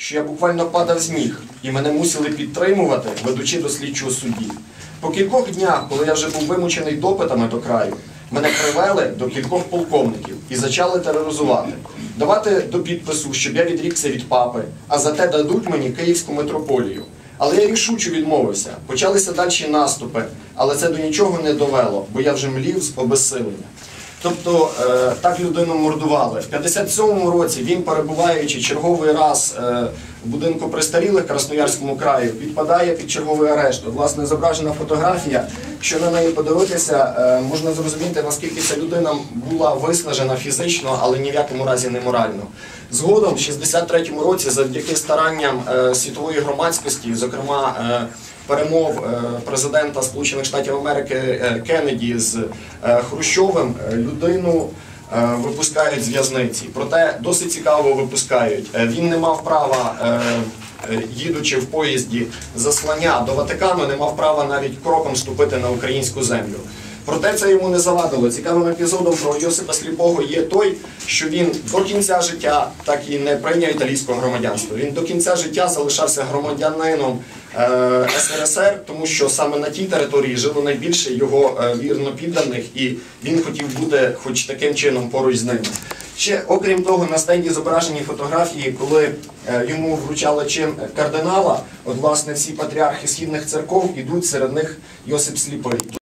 що я буквально падав з ніг, і мене мусили підтримувати, ведучи до слідчого судді. По кількох днях, коли я вже був вимучений допитами до краю, мене привели до кількох полковників і почали тероризувати, давати до підпису, щоб я відрікся від папи, а зате дадуть мені Київську митрополію. Але я рішуче відмовився. Почалися далі наступи, але це до нічого не довело, бо я вже млів з обезсилення. Тобто е, так людину мордували. В 57-му році він, перебуваючи черговий раз е, в будинку престарілих Красноярському краю, підпадає під черговий арешт. Власне, зображена фотографія. Що на неї подивитися, е, можна зрозуміти, наскільки ця людина була виснажена фізично, але ні в якому разі не морально. Згодом, в 63-му році, завдяки старанням е, світової громадськості, зокрема. е, перемов президента Сполучених Штатів Америки Кеннеді з Хрущовим людину випускають з в'язниці. Проте досить цікаво випускають. Е, Він не мав права. е, е, Їдучи в поїзді заслання до Ватикану, не мав права навіть кроком ступити на українську землю. Проте це йому не завадило. Цікавим епізодом про Йосипа Сліпого є той, що він до кінця життя так і не прийняв італійського громадянства. Він до кінця життя залишався громадянином е, СРСР, тому що саме на тій території жило найбільше його е, вірно підданих, і він хотів бути хоч таким чином поруч з ними. Ще окрім того, на стенді зображені фотографії, коли е, йому вручали чин кардинала, от власне всі патріархи східних церков ідуть серед них Йосип Сліпий.